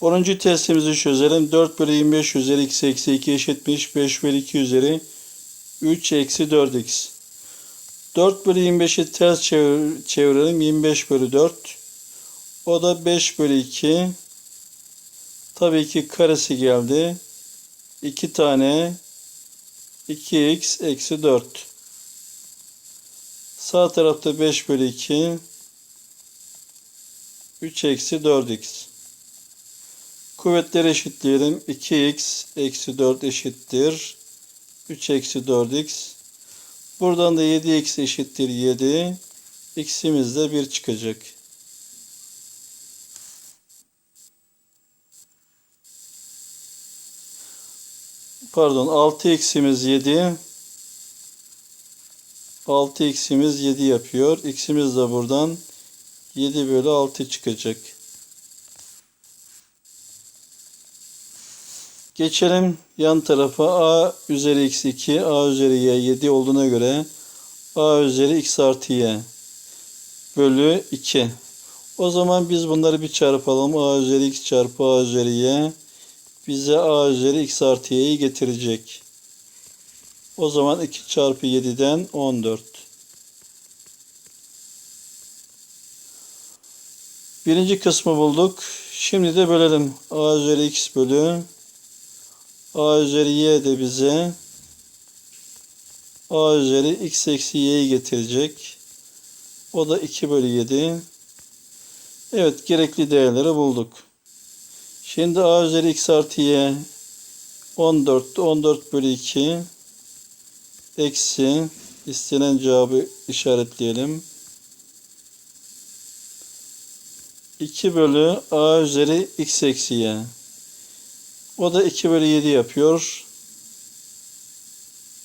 10. testimizi çözelim. 4 bölü 25 üzeri x eksi 2 eşitmiş. 5 bölü 2 üzeri 3 eksi 4x. 4 bölü 25'i ters çevir- çevirelim. 25 bölü 4. O da 5 bölü 2. Tabii ki karesi geldi. 2 tane 2x eksi 4. Sağ tarafta 5 bölü 2. 3 eksi 4x. Kuvvetleri eşitleyelim. 2x eksi 4 eşittir. 3 eksi 4x. Buradan da 7x eşittir 7. x'imiz de 1 çıkacak. Pardon 6x'imiz 7. 6x'imiz 7 yapıyor. x'imiz de buradan 7 bölü 6 çıkacak. Geçelim yan tarafa. a üzeri x2, a üzeri y 7 olduğuna göre a üzeri x artı y bölü 2. O zaman biz bunları bir çarpalım. a üzeri x çarpı a üzeri y bize a üzeri x artı y'yi getirecek. O zaman 2 çarpı 7'den 14. Birinci kısmı bulduk. Şimdi de bölelim. a üzeri x bölü a y de bize a üzeri x eksi y'yi getirecek. O da 2 bölü 7. Evet gerekli değerleri bulduk. Şimdi a üzeri x artı y 14. 14 bölü 2 eksi istenen cevabı işaretleyelim. 2 bölü a üzeri x eksi y. O da 2 bölü 7 yapıyor.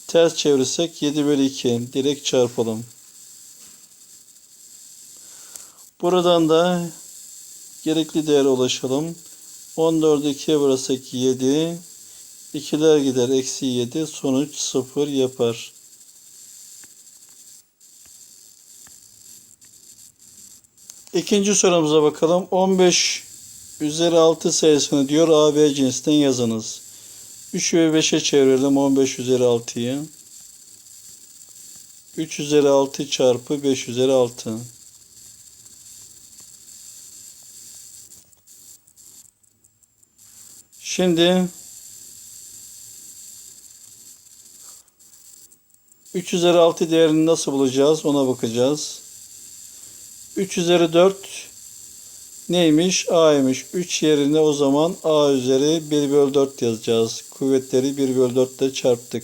Ters çevirirsek 7 bölü 2. Direkt çarpalım. Buradan da gerekli değere ulaşalım. 14'ü 2'ye bölürsek 7. 2'ler gider. Eksi 7. Sonuç 0 yapar. İkinci sorumuza bakalım. 15 üzeri 6 sayısını diyor A, B cinsinden yazınız. 3 ve 5'e çevirelim 15 üzeri 6'yı. 3 üzeri 6 çarpı 5 üzeri 6. Şimdi 3 üzeri 6 değerini nasıl bulacağız ona bakacağız. 3 üzeri 4 neymiş? A'ymış. 3 yerine o zaman A üzeri 1 bölü 4 yazacağız. Kuvvetleri 1 bölü 4 ile çarptık.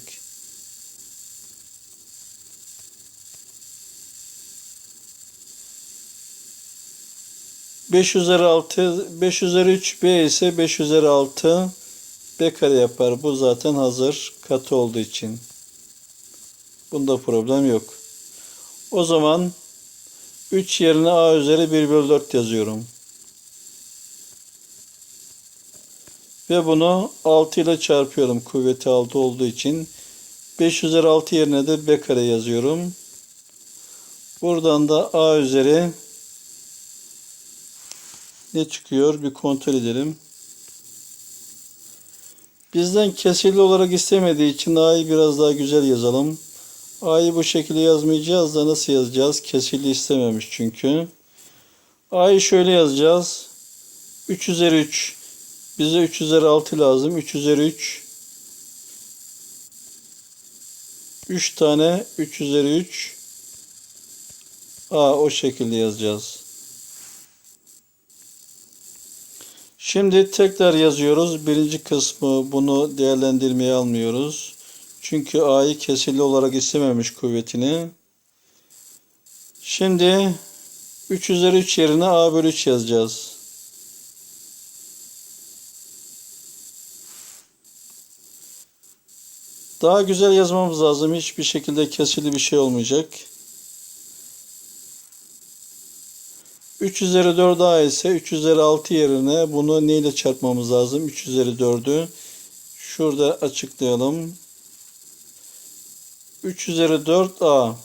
Beş üzeri 6, 5 üzeri 3 B ise 5 üzeri 6 B kare yapar. Bu zaten hazır katı olduğu için. Bunda problem yok. O zaman 3 yerine A üzeri 1 bölü 4 yazıyorum. Ve bunu 6 ile çarpıyorum. Kuvveti 6 olduğu için. 5 üzeri 6 yerine de B kare yazıyorum. Buradan da A üzeri ne çıkıyor? Bir kontrol edelim. Bizden kesirli olarak istemediği için A'yı biraz daha güzel yazalım. A'yı bu şekilde yazmayacağız da nasıl yazacağız? Kesirli istememiş çünkü. A'yı şöyle yazacağız. 3 üzeri 3. Bize 3 üzeri 6 lazım. 3 üzeri 3. 3 tane 3 üzeri 3. A o şekilde yazacağız. Şimdi tekrar yazıyoruz. Birinci kısmı bunu değerlendirmeye almıyoruz. Çünkü A'yı kesirli olarak istememiş kuvvetini. Şimdi 3 üzeri 3 yerine A bölü 3 yazacağız. Daha güzel yazmamız lazım. Hiçbir şekilde kesirli bir şey olmayacak. 3 üzeri 4 A ise 3 üzeri 6 yerine bunu neyle çarpmamız lazım? 3 üzeri 4'ü şurada açıklayalım. 3 üzeri 4 A.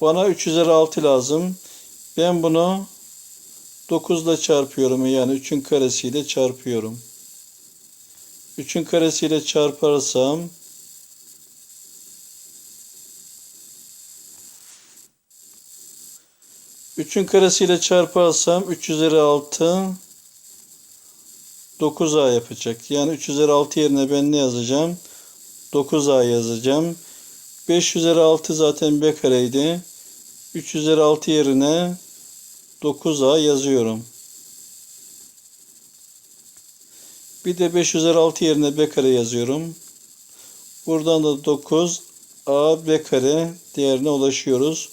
Bana 3 üzeri 6 lazım. Ben bunu 9 ile çarpıyorum yani 3'ün karesiyle çarpıyorum. 3'ün karesiyle çarparsam Üçün karesiyle çarparsam 3 üzeri 6 9A yapacak. Yani 3 üzeri 6 yerine ben ne yazacağım? 9A yazacağım. 5 üzeri 6 zaten B kareydi. 3 üzeri 6 yerine 9A yazıyorum. Bir de 5 üzeri 6 yerine B kare yazıyorum. Buradan da 9 A B kare değerine ulaşıyoruz.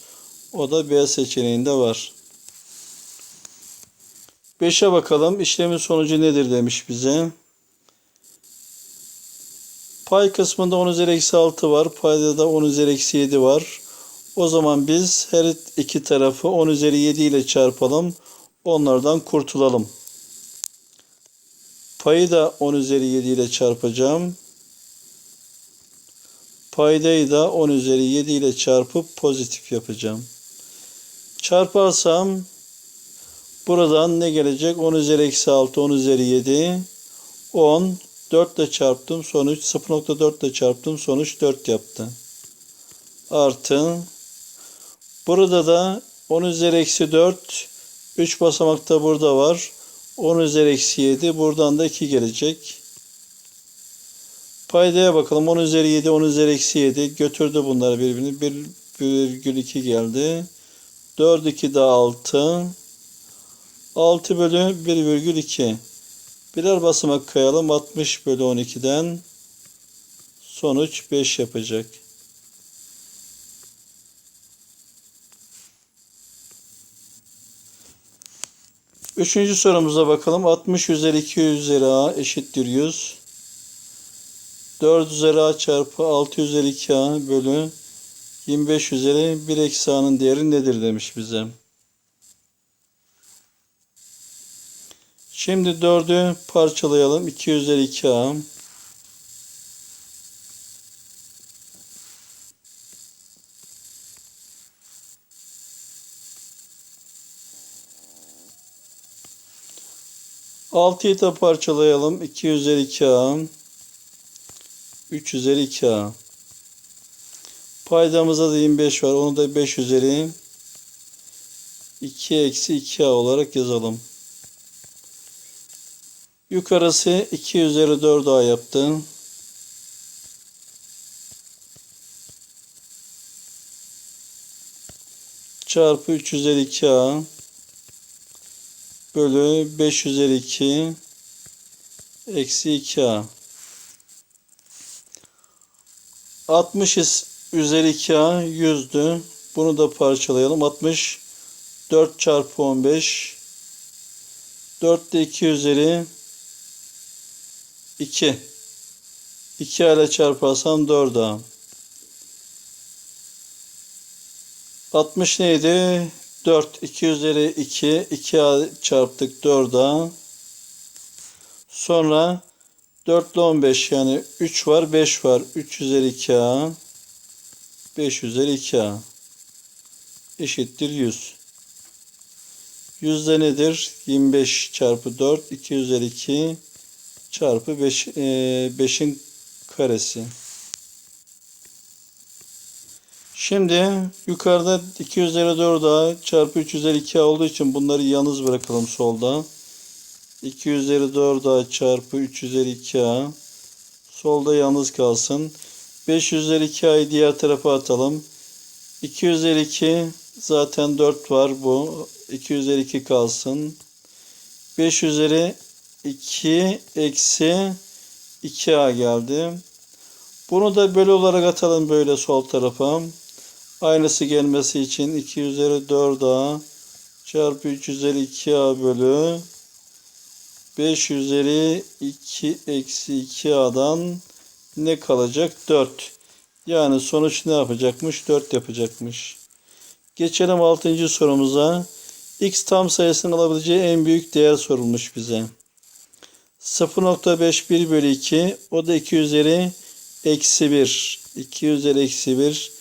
O da B seçeneğinde var. 5'e bakalım. İşlemin sonucu nedir demiş bize. Pay kısmında 10 üzeri eksi 6 var. Payda da 10 üzeri eksi 7 var. O zaman biz her iki tarafı 10 üzeri 7 ile çarpalım. Onlardan kurtulalım. Payı da 10 üzeri 7 ile çarpacağım. Paydayı da 10 üzeri 7 ile çarpıp pozitif yapacağım. Çarparsam buradan ne gelecek? 10 üzeri eksi 6, 10 üzeri 7, 10. 4 ile çarptım sonuç 0.4 ile çarptım sonuç 4 yaptı. Artı burada da 10 üzeri eksi 4 3 basamakta burada var. 10 üzeri eksi 7 buradan da 2 gelecek. Paydaya bakalım. 10 üzeri 7, 10 üzeri eksi 7 götürdü bunları birbirini. 1,2 geldi. 4, 2 daha 6. 6 bölü 1,2. Birer basamak kayalım. 60 bölü 12'den sonuç 5 yapacak. Üçüncü sorumuza bakalım. 60 üzeri 2 üzeri a eşittir 100. 4 üzeri a çarpı 6 üzeri 2a bölü 25 üzeri 1 eksi a'nın değeri nedir demiş bize. Şimdi 4'ü parçalayalım. 2 üzeri 2a. Altıyı da parçalayalım. 2 üzeri 2a. 3 üzeri 2a. Paydamızda da 25 var. Onu da 5 üzeri 2 eksi 2a olarak yazalım. Yukarısı 2 üzeri 4a yaptı. Çarpı 3 üzeri 2a bölü 5 üzeri 2 eksi 2a. 60 üzeri 2a 100'dü. Bunu da parçalayalım. 60 4 çarpı 15 4 de 2 üzeri 2 2 ile çarparsam 4a 60 neydi? 4 2 üzeri 2 2a çarptık 4a sonra 4 ile 15 yani 3 var 5 var 3 üzeri 2a 5 üzeri 2a eşittir 100. 100 de nedir? 25 çarpı 4 2 üzeri 2 çarpı 5 e, 5'in karesi. Şimdi yukarıda 2 üzeri 4a çarpı 3 üzeri 2a olduğu için bunları yalnız bırakalım solda. 2 üzeri 4a çarpı 3 üzeri 2a solda yalnız kalsın. 5 üzeri 2a'yı diğer tarafa atalım. 2 üzeri 2 zaten 4 var bu. 2 üzeri 2 kalsın. 5 üzeri 2 eksi 2a geldi. Bunu da bölü olarak atalım böyle sol tarafa. Aynısı gelmesi için 2 üzeri 4a çarpı 3 üzeri 2a bölü 5 üzeri 2 eksi 2a'dan ne kalacak? 4. Yani sonuç ne yapacakmış? 4 yapacakmış. Geçelim 6. sorumuza. X tam sayısının alabileceği en büyük değer sorulmuş bize. 0.51 bölü 2 o da 2 üzeri eksi 1. 2 üzeri eksi 1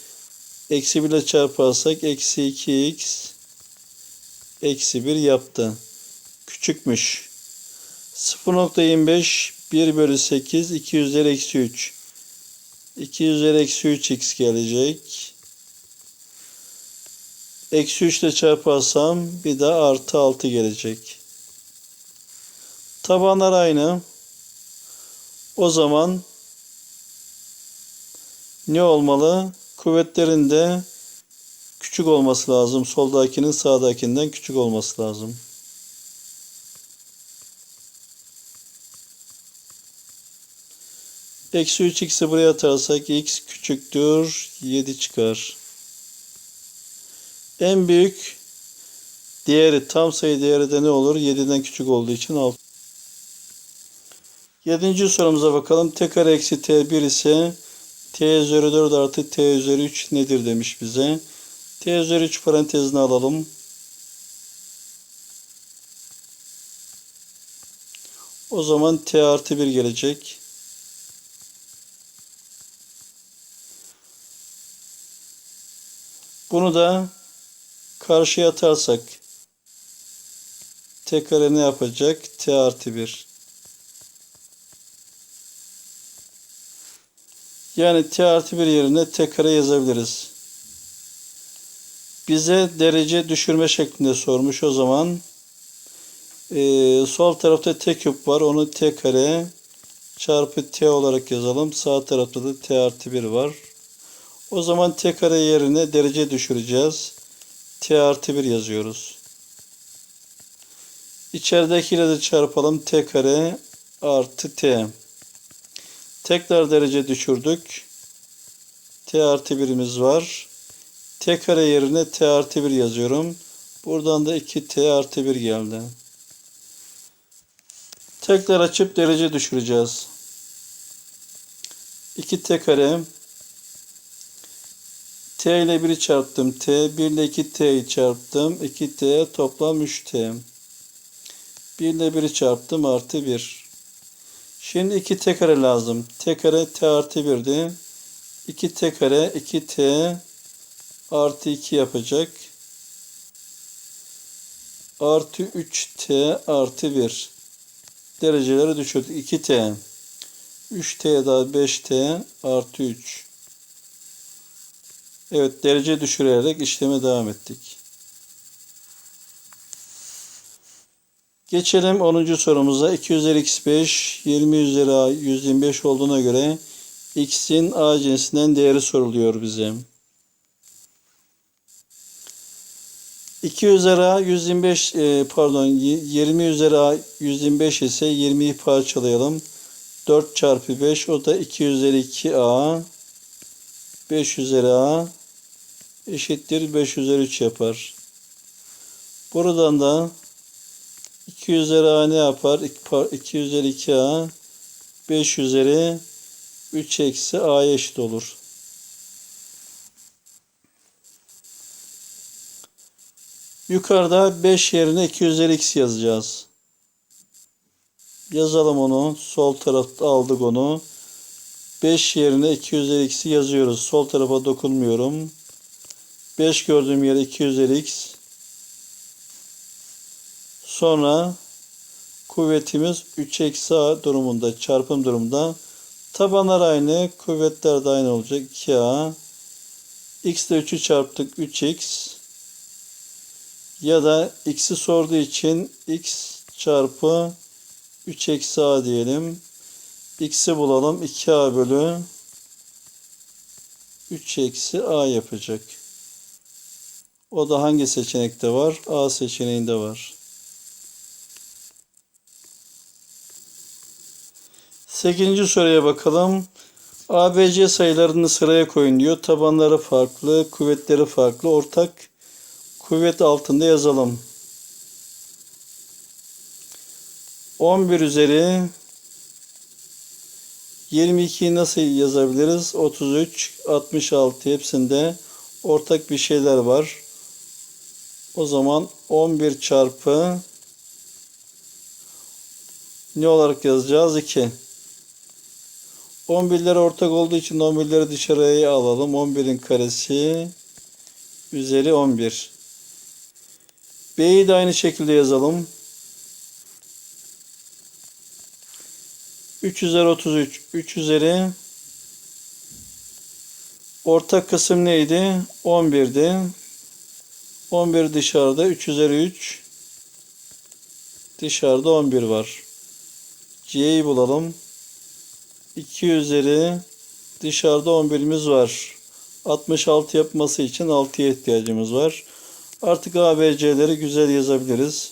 eksi 1 ile çarparsak eksi 2x eksi 1 yaptı. küçükmüş. 0.25 1 bölü 8 2 üzeri eksi 3. 2 üzeri eksi 3x gelecek. Eksi 3 ile çarparsam bir de artı 6 gelecek. Tabanlar aynı. O zaman ne olmalı? Kuvvetlerin de küçük olması lazım. Soldakinin sağdakinden küçük olması lazım. Eksi 3x'i buraya atarsak x küçüktür 7 çıkar. En büyük değeri tam sayı değeri de ne olur? 7'den küçük olduğu için 6. Yedinci sorumuza bakalım. T kare eksi T1 ise T üzeri 4 artı T üzeri 3 nedir demiş bize. T üzeri 3 parantezine alalım. O zaman T artı 1 gelecek. Bunu da karşıya atarsak T kare ne yapacak? T artı 1. Yani T artı 1 yerine T kare yazabiliriz. Bize derece düşürme şeklinde sormuş. O zaman eee, sol tarafta T küp var. Onu T kare çarpı T olarak yazalım. Sağ tarafta da T artı 1 var. O zaman T kare yerine derece düşüreceğiz. T artı 1 yazıyoruz. İçeridekiyle de çarpalım. T kare artı T. Tekrar derece düşürdük. T artı 1'imiz var. T kare yerine T artı 1 yazıyorum. Buradan da 2T artı 1 geldi. Tekrar açıp derece düşüreceğiz. 2T kare T ile 1'i çarptım. T 1 ile 2T'yi çarptım. 2T toplam 3T. 1 ile 1'i çarptım artı 1. Şimdi 2 t kare lazım. t kare t artı 1'di. 2 t kare 2t artı 2 yapacak. Artı 3t artı 1. Dereceleri düşürdük. 2t. 3t daha 5t artı 3. Evet derece düşürerek işleme devam ettik. Geçelim 10. sorumuza. 2 üzeri x5 20 üzeri a 125 olduğuna göre x'in a cinsinden değeri soruluyor bize. 2 üzeri a 125 e, pardon 20 üzeri a 125 ise 20'yi parçalayalım. 4 çarpı 5 o da 2 üzeri 2a 5 üzeri a eşittir 5 üzeri 3 yapar. Buradan da 2 üzeri a ne yapar? 2 üzeri 2a 5 üzeri 3 eksi a'ya eşit olur. Yukarıda 5 yerine 2 üzeri x yazacağız. Yazalım onu. Sol tarafta aldık onu. 5 yerine 2 üzeri x'i yazıyoruz. Sol tarafa dokunmuyorum. 5 gördüğüm yere 2 üzeri x. Sonra kuvvetimiz 3 eksi a durumunda, çarpım durumunda. Tabanlar aynı, kuvvetler de aynı olacak. 2a. x ile 3'ü çarptık 3x. Ya da x'i sorduğu için x çarpı 3 eksi a diyelim. x'i bulalım. 2a bölü 3 eksi a yapacak. O da hangi seçenekte var? A seçeneğinde var. 8. soruya bakalım. ABC sayılarını sıraya koyun diyor. Tabanları farklı, kuvvetleri farklı. Ortak kuvvet altında yazalım. 11 üzeri 22'yi nasıl yazabiliriz? 33, 66 hepsinde ortak bir şeyler var. O zaman 11 çarpı ne olarak yazacağız? 2. 11'ler ortak olduğu için 11'leri dışarıya alalım. 11'in karesi üzeri 11. B'yi de aynı şekilde yazalım. 3 üzeri 33. 3 üzeri ortak kısım neydi? 11'di. 11 dışarıda 3 üzeri 3 dışarıda 11 var. C'yi bulalım. 2 üzeri dışarıda 11'imiz var. 66 yapması için 6'ya ihtiyacımız var. Artık A, B, C'leri güzel yazabiliriz.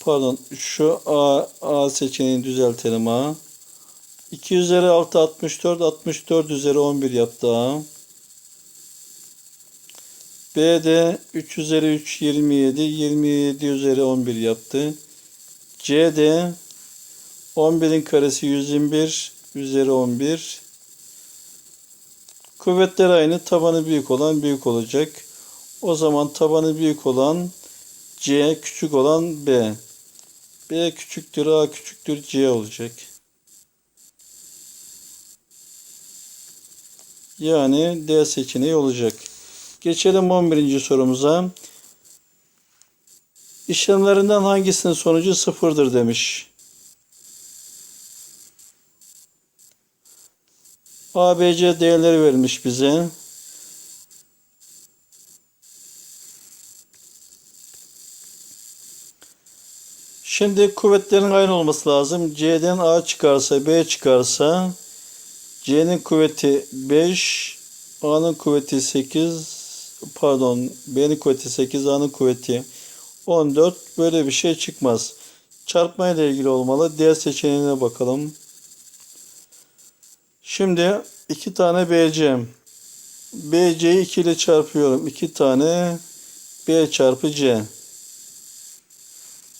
Pardon şu A, A seçeneğini düzeltelim A. 2 üzeri 6 64 64 üzeri 11 yaptı A. B de 3 üzeri 3 27 27 üzeri 11 yaptı. C de 11'in karesi 121 üzeri 11. Kuvvetler aynı. Tabanı büyük olan büyük olacak. O zaman tabanı büyük olan C, küçük olan B. B küçüktür, A küçüktür, C olacak. Yani D seçeneği olacak. Geçelim 11. sorumuza. İşlemlerinden hangisinin sonucu sıfırdır demiş. ABC değerleri vermiş bize. Şimdi kuvvetlerin aynı olması lazım. C'den A çıkarsa B çıkarsa C'nin kuvveti 5, A'nın kuvveti 8, pardon B'nin kuvveti 8, A'nın kuvveti 14. Böyle bir şey çıkmaz. Çarpma ile ilgili olmalı. Diğer seçeneğine bakalım. Şimdi iki tane BC. BC'yi 2 ile çarpıyorum. 2 tane B çarpı C.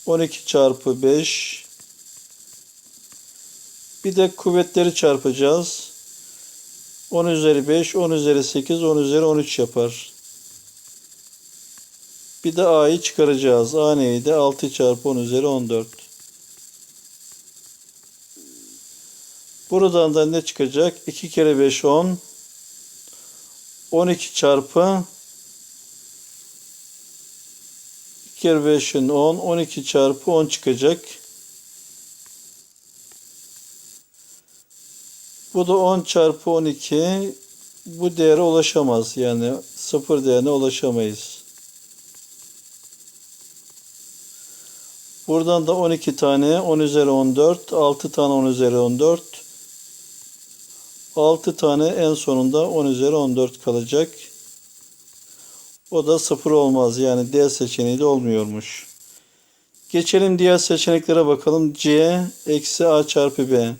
12 çarpı 5. Bir de kuvvetleri çarpacağız. 10 üzeri 5, 10 üzeri 8, 10 üzeri 13 yapar. Bir de A'yı çıkaracağız. A neydi? 6 çarpı 10 üzeri 14. Buradan da ne çıkacak? 2 kere 5 10. 12 çarpı 2 kere 5'in 10. 12 çarpı 10 çıkacak. Bu da 10 çarpı 12. Bu değere ulaşamaz. Yani sıfır değerine ulaşamayız. Buradan da 12 tane 10 üzeri 14. 6 tane 10 üzeri 14. 6 tane en sonunda 10 üzeri 14 kalacak. O da 0 olmaz. Yani D seçeneği de olmuyormuş. Geçelim diğer seçeneklere bakalım. C eksi A çarpı B.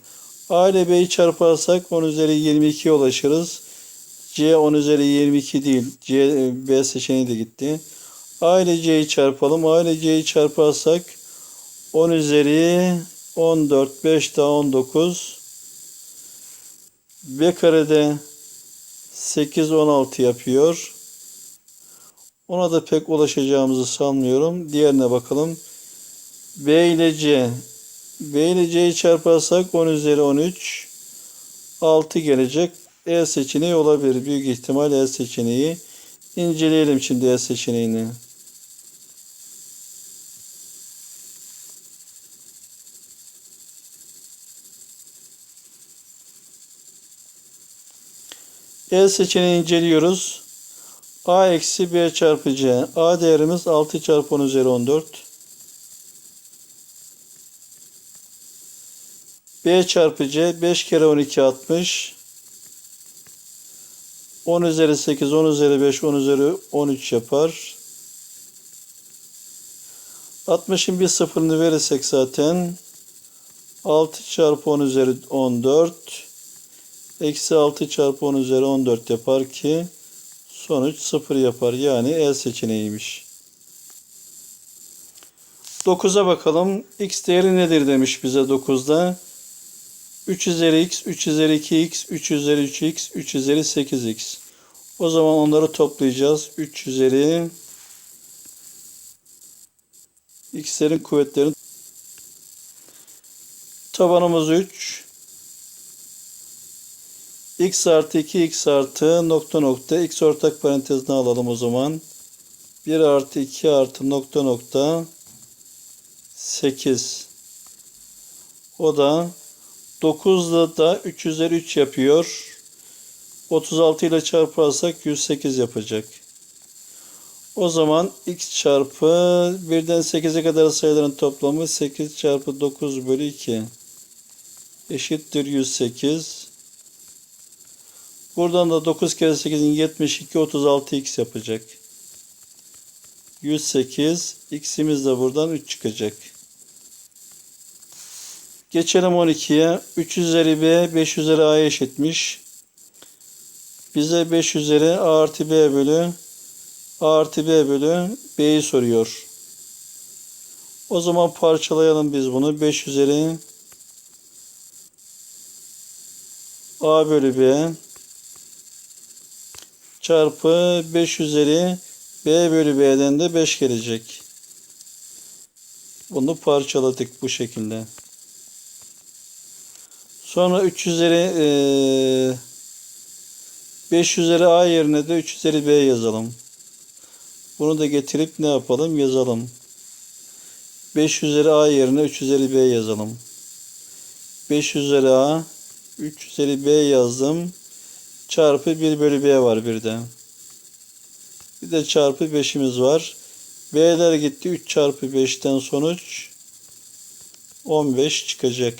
A ile B'yi çarparsak 10 üzeri 22'ye ulaşırız. C 10 üzeri 22 değil. C, B seçeneği de gitti. A ile C'yi çarpalım. A ile C'yi çarparsak 10 üzeri 14, 5 daha 19. B karede 8, 16 yapıyor. Ona da pek ulaşacağımızı sanmıyorum. Diğerine bakalım. B ile C. B ile C'yi çarparsak 10 üzeri 13. 6 gelecek. E seçeneği olabilir. Büyük ihtimal E seçeneği. İnceleyelim şimdi E seçeneğini. E seçeneği inceliyoruz. A eksi B çarpı C. A değerimiz 6 çarpı 10 üzeri 14. B çarpı C 5 kere 12 60. 10 üzeri 8, 10 üzeri 5, 10 üzeri 13 yapar. 60'ın bir sıfırını verirsek zaten 6 çarpı 10 üzeri 14 eksi 6 çarpı 10 üzeri 14 yapar ki sonuç 0 yapar. Yani E seçeneğiymiş. 9'a bakalım. X değeri nedir demiş bize 9'da. 3 üzeri x, 3 üzeri 2x, 3 üzeri 3x, 3 üzeri 8x. O zaman onları toplayacağız. 3 üzeri x'lerin kuvvetlerini tabanımız 3 x artı 2 x artı nokta nokta x ortak parantezine alalım o zaman. 1 artı 2 artı nokta nokta 8. O da 9'da da 3 üzeri 3 yapıyor. 36 ile çarparsak 108 yapacak. O zaman x çarpı 1'den 8'e kadar sayıların toplamı 8 çarpı 9 bölü 2 eşittir 108. Buradan da 9 kere 8'in 72 36x yapacak. 108 x'imiz de buradan 3 çıkacak. Geçelim 12'ye. 3 üzeri b 5 üzeri a'ya eşitmiş. Bize 5 üzeri a artı b bölü a artı b bölü b'yi soruyor. O zaman parçalayalım biz bunu. 5 üzeri a bölü b çarpı 5 üzeri b bölü b'den de 5 gelecek. Bunu parçaladık bu şekilde. Sonra 3 üzeri eee 5 üzeri a yerine de 3 üzeri b yazalım. Bunu da getirip ne yapalım? Yazalım. 5 üzeri a yerine 3 üzeri b yazalım. 5 üzeri a 3 üzeri b yazdım. Çarpı 1 bölü b var bir de. Bir de çarpı 5'imiz var. B'ler gitti. 3 çarpı 5'ten sonuç 15 çıkacak.